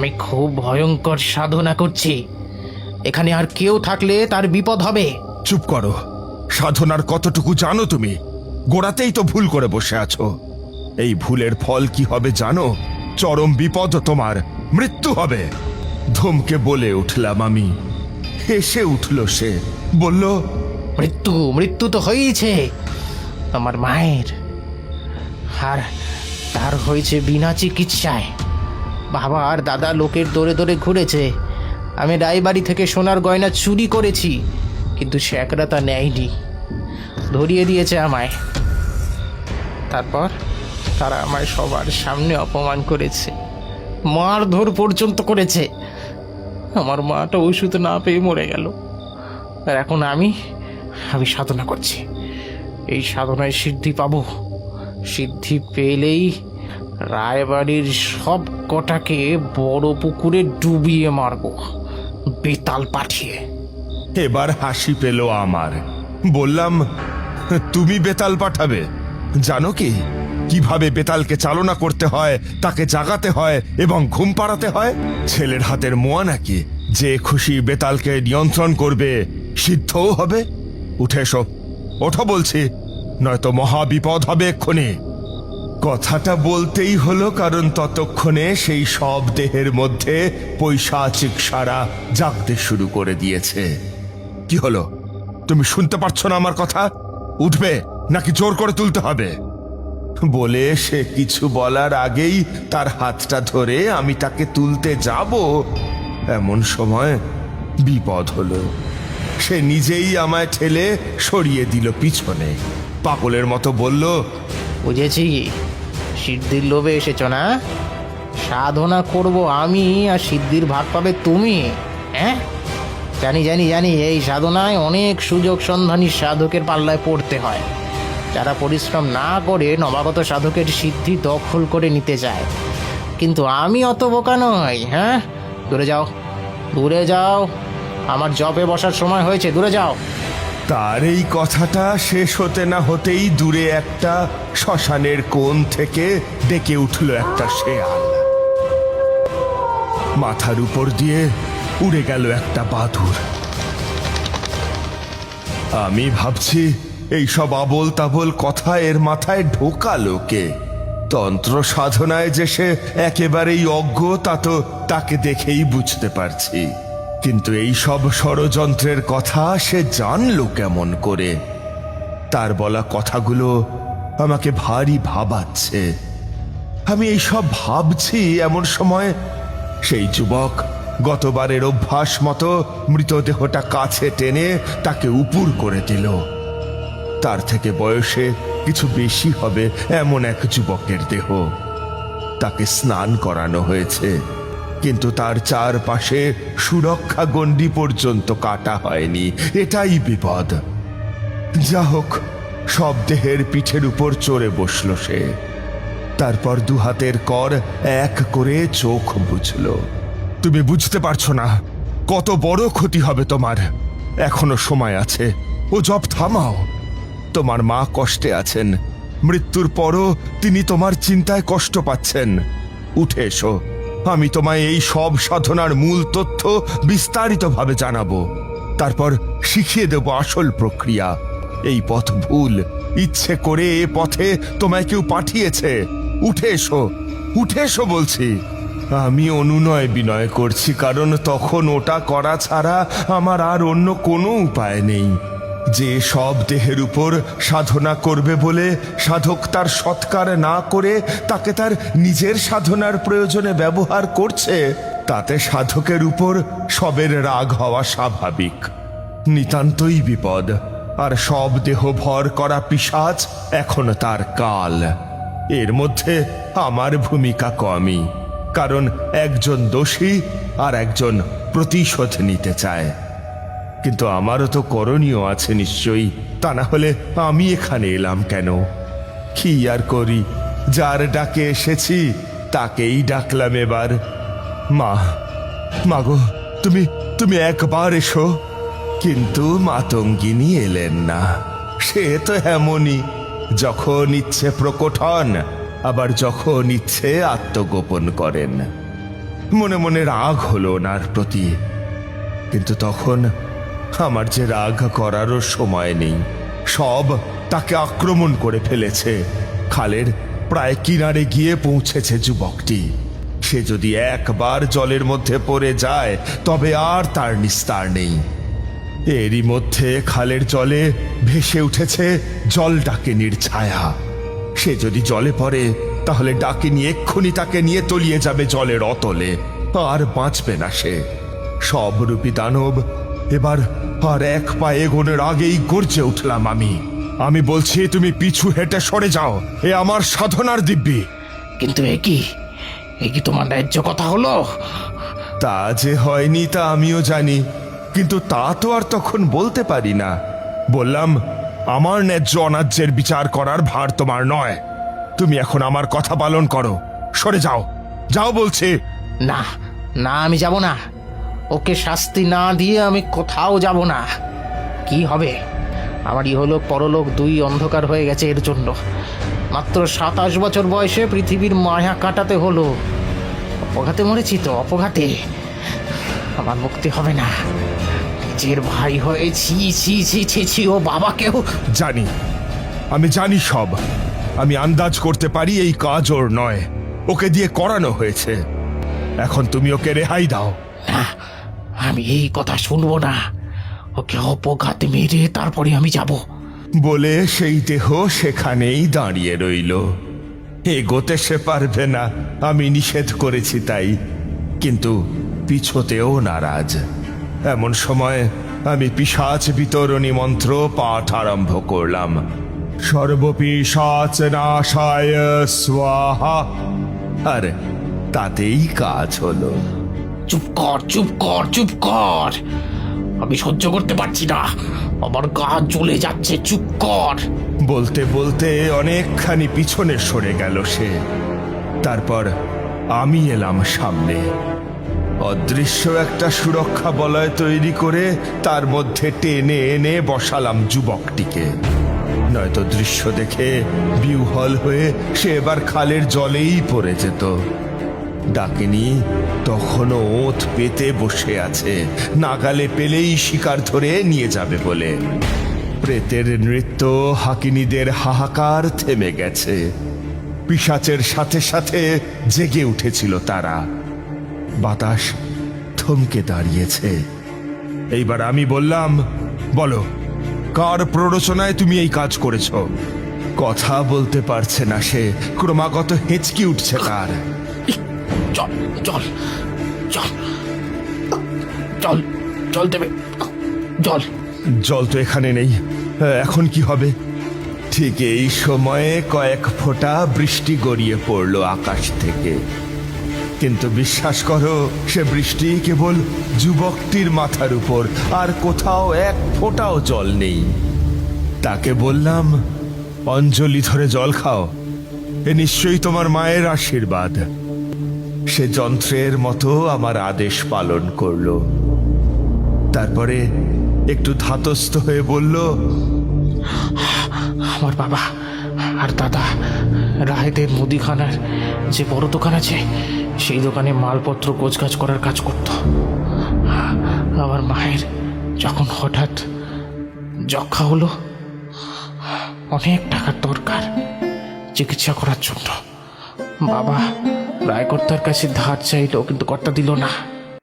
আমি খুব ভয়ঙ্কর সাধনা করছি। এখানে আর কেউ থাকলে তার বিপদ হবে। চুপ করো। সাধনার কতটুকু জানো তুমি? গোড়াতেই তো ভুল করে বসে আছো। এই ভুলের ফল কি হবে জানো? চরম বিপদ তোমার। মৃত্যু হবে। ধমকে বলে উঠলাম আমি। হেসে উঠল সে। বলল মৃত্যু মৃত্যু তো হয়েইছে। আমার মায়ের। আর তার হয়েছে বিনা চিকিৎসায়। বাবা আর দাদা লোকের দৌড়ে দৌড়ে ঘুরেছে। আমি রায়বাড়ি থেকে সোনার গয়না চুরি করেছি, কিন্তু শ্যাকরা তা নেয়নি। ধরিয়ে দিয়েছে আমায়। তারপর তারা আমায় সবার সামনে অপমান করেছে। মারধর পর্যন্ত করেছে। আমার মাটা ওষুধ না পেয়ে মরে গেল। আর এখন আমি আমি সাধনা করছি। এই সাধনায় সিদ্ধি পাবো। সিদ্ধি পেলেই রায়বাড়ির সব কটাকে বড় পুকুরে ডুবিয়ে মারবো, বেতাল পাঠিয়ে। এবার হাসি পেল আমার। বললাম, তুমি বেতাল পাঠাবে। জানো কি? কীভাবে বেতালকে চালনা করতে হয়, তাকে জাগাতে হয় এবং ঘুম পাড়াতে হয়? ছেলের হাতের মোয়া নাকি? যে খুশি বেতালকে নিয়ন্ত্রণ করবে, সিদ্ধও হবে? উঠে এসো। ওঠো বলছি, নয়তো মহা বিপদ হবে এক্ষুনি। কথাটা বলতেই হলো, কারণ ততক্ষণে সেই সব দেহের মধ্যে পৈশাচিক সারা জাগতে শুরু করে দিয়েছে। কি হলো? তুমি শুনতে পারছ না আমার কথা? উঠবে, নাকি জোর করে তুলতে হবে? বলে সে কিছু বলার আগেই তার হাতটা ধরে আমি তাকে তুলতে যাব। এমন সময় বিপদ হলো। সে নিজেই আমায় ঠেলে সরিয়ে দিল পিছনে। পাগলের মতো বলল বুঝেছি? সিদ্ধির লোভে এসেছ না? সাধনা করব আমি আর সিদ্ধির ভাগ পাবে তুমি হ্যাঁ? জানি জানি জানি, এই সাধনায় অনেক সুযোগ সন্ধানী সাধকের পাল্লায় পড়তে হয়। যারা পরিশ্রম না করে নবাগত সাধকের সিদ্ধি দখল করে নিতে চায়। কিন্তু আমি অত বোকা নই হ্যাঁ? দূরে যাও দূরে যাও। আমার জবে বসার সময় হয়েছে, দূরে যাও। তার এই কথাটা শেষ হতে না হতেই দূরে একটা শ্মশানের কোণ থেকে ডেকে উঠল একটা শেয়াল। মাথার উপর দিয়ে উড়ে গেল একটা বাদুর। আমি ভাবছি এইসব আবল তাবল কথা এর মাথায় ঢোকালো কে? তন্ত্র সাধনায় যে সে একেবারেই অজ্ঞ, তা তো তাকে দেখেই বুঝতে পারছি। কিন্তু এই সব ষড়যন্ত্রের কথা সে জানলো কেমন করে। তার বলা কথাগুলো আমাকে ভারী ভাবাচ্ছে। আমি এই সব ভাবছি এমন সময় সেই যুবক গতবারের অভ্যাস মতো মৃতদেহটা কাছে টেনে তাকে উপুর করে দিল। তার থেকে বয়সে কিছু বেশি হবে এমন এক যুবকের দেহ। তাকে স্নান করানো হয়েছে। কিন্তু তার চারপাশে সুরক্ষা গণ্ডি পর্যন্ত কাটা হয়নি। এটাই বিপদ। যা হোক, সব দেহের পিঠের উপর চড়ে বসল সে। তারপর দু হাতের কর এক করে চোখ বুঝল। তুমি বুঝতে পারছ না, কত বড় ক্ষতি হবে তোমার। এখনও সময় আছে, ও জব থামাও। তোমার মা কষ্টে আছেন, মৃত্যুর পরও তিনি তোমার চিন্তায় কষ্ট পাচ্ছেন। উঠে এসো। আমি তোমায় এই সব সাধনার মূল তথ্য বিস্তারিতভাবে জানাব। তারপর শিখিয়ে দেব আসল প্রক্রিয়া। এই পথ ভুল। ইচ্ছে করে এ পথে তোমায় কেউ পাঠিয়েছে। উঠে এসো। উঠে এসো বলছি। আমি অনুনয় বিনয় করছি, কারণ তখন ওটা করা ছাড়া আমার আর অন্য কোনো উপায় নেই। যে সব দেহের উপর সাধনা করবে বলে সাধক তার সৎকার না করে তাকে তার নিজের সাধনার প্রয়োজনে ব্যবহার করছে, তাতে সাধকের উপর সবের রাগ হওয়া স্বাভাবিক। নিতান্তই বিপদ। আর সব দেহ ভর করা পিসাচ এখন তার কাল। এর মধ্যে আমার ভূমিকা কমই, কারণ একজন দোষী আর একজন প্রতিশোধ নিতে চায়। কিন্তু আমারও তো করণীয় আছে নিশ্চয়ই। তা না হলে আমি এখানে এলাম কেন? কি আর করি? যার ডাকে এসেছি, তাকেই ডাকলাম এবার। মা মাগো তুমি তুমি একবার এসো। কিন্তু মাতঙ্গিনী এলেন না। সে তো এমনই, যখন ইচ্ছে প্রকট হন, আবার যখন ইচ্ছে আত্মগোপন করেন। মনে মনে রাগ হলো ওনার প্রতি। কিন্তু তখন আমার যে রাগ করারও সময় নেই। সব তাকে আক্রমণ করে ফেলেছে। খালের প্রায় কিনারে গিয়ে পৌঁছেছে যুবকটি। সে যদি একবার জলের মধ্যে পড়ে যায়, তবে আর তার নিস্তার নেই। এরই মধ্যে খালের জলে ভেসে উঠেছে জল ডাকিনীর ছায়া সে যদি জলে পড়ে, তাহলে ডাকিনী এক্ষুনি তাকে নিয়ে তলিয়ে যাবে জলের অতলে। আর বাঁচবে না সে। সব রূপী দানব এবার আর এক পা এগোনের আগেই গর্জে উঠলাম আমি। আমি বলছি তুমি পিছু হেঁটে সরে যাও। এ আমার সাধনার দিব্যি। কিন্তু এ কি? এ কি তোমার ন্যায্য কথা হলো? তা যে হয়নি তা আমিও জানি কিন্তু তা তো আর তখন বলতে পারি না। বললাম আমার ন্যায্য অনার্যের বিচার করার ভার তোমার নয়। তুমি এখন আমার কথা পালন করো। সরে যাও। যাও বলছি। না না আমি যাব না। ওকে শাস্তি না দিয়ে আমি কোথাও যাব না। কি হবে? আমার ইহলোক পরলোক দুই অন্ধকার হয়ে গেছে এর জন্য। মাত্র সাতাশ বছর বয়সে পৃথিবীর মায়া কাটাতে হলো। অপঘাতে মরেছি তো অপঘাতে। আমার মুক্তি হবে না। নিজের ভাই হয়ে ছি ছি ছি ছি ছি ও বাবাকেও জানি। আমি জানি সব। আমি আন্দাজ করতে পারি এই কাজ ওর নয়। ওকে দিয়ে করানো হয়েছে। এখন তুমি ওকে রেহাই দাও। আমি এই কথা শুনব না। ওকে অপঘাত মেরে তারপরে আমি যাব। বলে সেই দেহ সেখানেই দাঁড়িয়ে রইল। এগোতে সে পারবে না, আমি নিষেধ করেছি তাই। কিন্তু পিছোতেও নারাজ। এমন সময় আমি পিসাচ বিতরণী মন্ত্র পাঠ আরম্ভ করলাম। সর্বপিসাচ নাশায় স্বাহা। আর তাতেই কাজ হলো। চুপ কর চুপ কর চুপ কর। আমি সহ্য করতে পারছি না। আমার গা জ্বলে যাচ্ছে, চুপ কর। বলতে বলতে অনেকখানি পিছনে সরে গেল সে। তারপর আমি এলাম সামনে। অদৃশ্য একটা সুরক্ষা বলয় তৈরি করে তার মধ্যে টেনে এনে বসালাম যুবকটিকে। নয়তো দৃশ্য দেখে বিউহল হয়ে সে এবার খালের জলেই পড়ে যেত। ডাকিনি তখনও ওঁত পেতে বসে আছে। নাগালে পেলেই শিকার ধরে নিয়ে যাবে বলে। প্রেতের নৃত্য হাকিনীদের হাহাকার থেমে গেছে। পিসাচের সাথে সাথে জেগে উঠেছিল তারা। বাতাস থমকে দাঁড়িয়েছে। এইবার আমি বললাম, বলো, কার প্ররোচনায় তুমি এই কাজ করেছ? কথা বলতে পারছে না সে, ক্রমাগত হেঁচকি উঠছে তার। চল চল চল। চল চল, দেবে। জল। জল তো এখানে নেই। এখন কি হবে? ঠিক এই সময়ে কয়েক ফোঁটা বৃষ্টি গড়িয়ে পড়ল আকাশ থেকে। কিন্তু বিশ্বাস করো, সে বৃষ্টি কেবল যুবকটির মাথার উপর, আর কোথাও এক ফোঁটাও জল নেই। তাকে বললাম, অঞ্জলি, ধরে জল খাও। এ নিশ্চয়ই তোমার মায়ের আশীর্বাদ। সে যন্ত্রের মতো আমার আদেশ পালন করল। তারপরে একটু ধাতস্থ হয়ে বলল, আমার বাবা আর দাদা রাহেদের মুদিখানার যে বড় দোকান আছে, সেই দোকানে মালপত্র গোছগাছ করার কাজ করত। আমার মায়ের যখন হঠাৎ যক্ষা হলো, অনেক টাকার দরকার চিকিৎসা করার জন্য। বাবা রায়কর্তার কাছে ধার চাইল কিন্তু কর্তা দিল না।